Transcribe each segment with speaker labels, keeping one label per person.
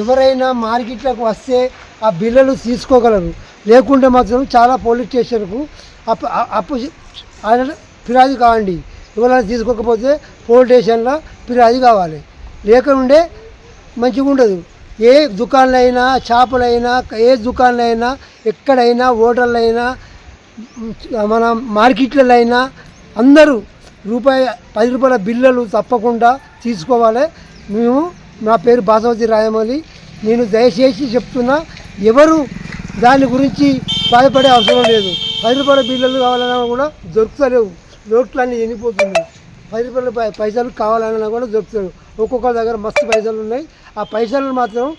Speaker 1: ఎవరైనా మార్కెట్లకు వస్తే ఆ బిల్లులు తీసుకోగలరు. లేకుంటే మాత్రం చాలా పోలీస్ స్టేషన్కు అప్పు అప్పు ఆయన ఫిర్యాదు కావండి. ఎవరైనా తీసుకోకపోతే పోలీస్ స్టేషన్లో ఫిర్యాదు కావాలి. లేకుంటే మంచిగా ఉండదు. ఏ దుకాణాలైనా చేపలైనా షాపులైనా ఏ దుకాణాలైనా ఎక్కడైనా హోటళ్ళైనా మన మార్కెట్లైనా అయినా అందరూ రూపాయి పది రూపాయల బిల్లలు తప్పకుండా తీసుకోవాలి. మేము నా పేరు బాసవతి రాయమౌళి. నేను దయచేసి చెప్తున్నా ఎవరు దాని గురించి బాధపడే అవసరం లేదు. పది రూపాయల బిల్లులు కావాలన్నా కూడా దొరుకుతలేవు. నోట్లన్నీ ఎనిపోతున్నాయి పది రూపాయల పైసలు కావాలన్నా కూడా దొరుకుతారు ఒక్కొక్క దగ్గర మస్తు పైసలు ఉన్నాయి. ఆ పైసలు మాత్రం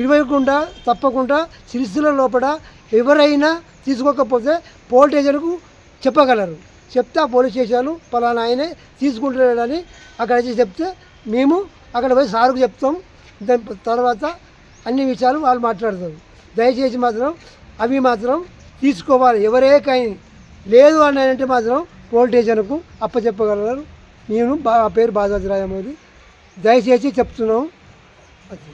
Speaker 1: ఇవ్వకుండా తప్పకుండా సిరిసిల లోపల ఎవరైనా తీసుకోకపోతే పోలీస్ చెప్పగలరు. చెప్తే ఆ పోలీస్ స్టేషన్ పలానా ఆయనే తీసుకుంటున్నాడని అక్కడ చెప్తే మేము అక్కడ పోయి సార్కు చెప్తాం. దాని తర్వాత అన్ని విషయాలు వాళ్ళు మాట్లాడతారు. దయచేసి మాత్రం అవి మాత్రం తీసుకోవాలి. ఎవరే కానీ లేదు అని అంటే మాత్రం పోలీస్ స్టేషన్కు అప్పచెప్పగలరు. నేను బా పేరు బాజాజీ రాయమోది దయచేసి చెప్తున్నాం. అది